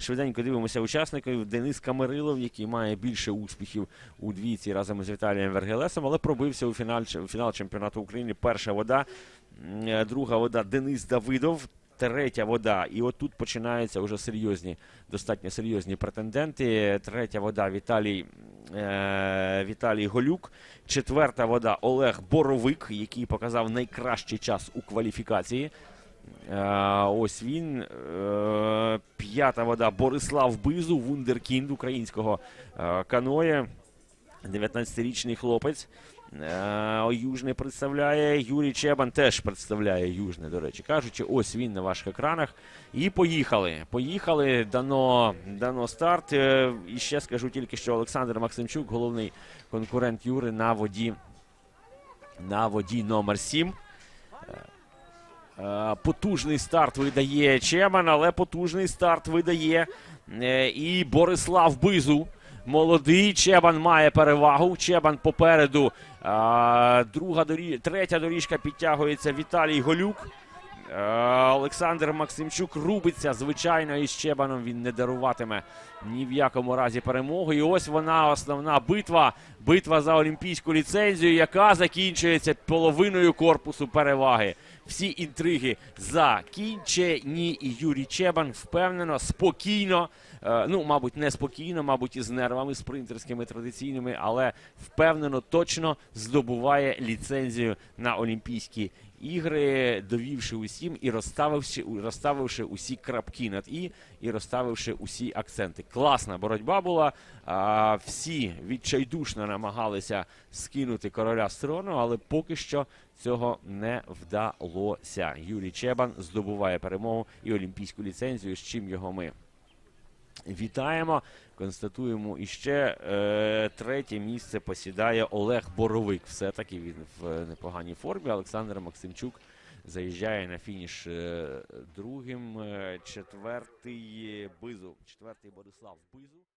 Швиденько дивимося учасників. Денис Камерилов, який має більше успіхів у двійці разом з Віталієм Вергелесом, але пробився у фінал, фінал чемпіонату України. Перша вода, е, друга вода Денис Давидов. Третя вода, і отут починаються вже серйозні, достатньо серйозні претенденти. Третя вода Віталій, е, Віталій Голюк. Четверта вода Олег Боровик, який показав найкращий час у кваліфікації. Е, ось він. Е, п'ята вода Борислав Бизу, вундеркінд українського е, каноє. 19-річний хлопець. Е, Южний представляє. Юрій Чебан теж представляє Южне, до речі кажучи. Ось він на ваших екранах. І поїхали. Поїхали. Дано, дано старт. І ще скажу тільки, що Олександр Максимчук, головний конкурент Юри на воді. На воді номер 7. Е, Потужний старт видає Чеман, але потужний старт видає е, і Борислав Бизу. Молодий Чебан має перевагу. Чебан попереду. Е, Друга дорі... Третя доріжка підтягується Віталій Голюк. Е, Олександр Максимчук рубиться. Звичайно, із Чебаном він не даруватиме ні в якому разі перемогу. І ось вона основна битва. Битва за олімпійську ліцензію, яка закінчується половиною корпусу переваги. Всі інтриги закінчені. І Юрій Чебан впевнено, спокійно. е, Ну, мабуть, не спокійно, мабуть, із нервами спринтерськими традиційними, але впевнено, точно здобуває ліцензію на Олімпійські ігри, довівши усім і розставивши, розставивши усі крапки над і, і розставивши усі акценти. Класна боротьба була. А, всі відчайдушно намагалися скинути короля з трону, але поки що цього не вдалося. Юрій Чебан здобуває перемогу і олімпійську ліцензію, з чим його ми вітаємо. Констатуємо іще е, третє місце посідає Олег Боровик. Все-таки він в непоганій формі. Олександр Максимчук заїжджає на фініш е, другим. Е, четвертий Бизу. Четвертий Борислав Бизу.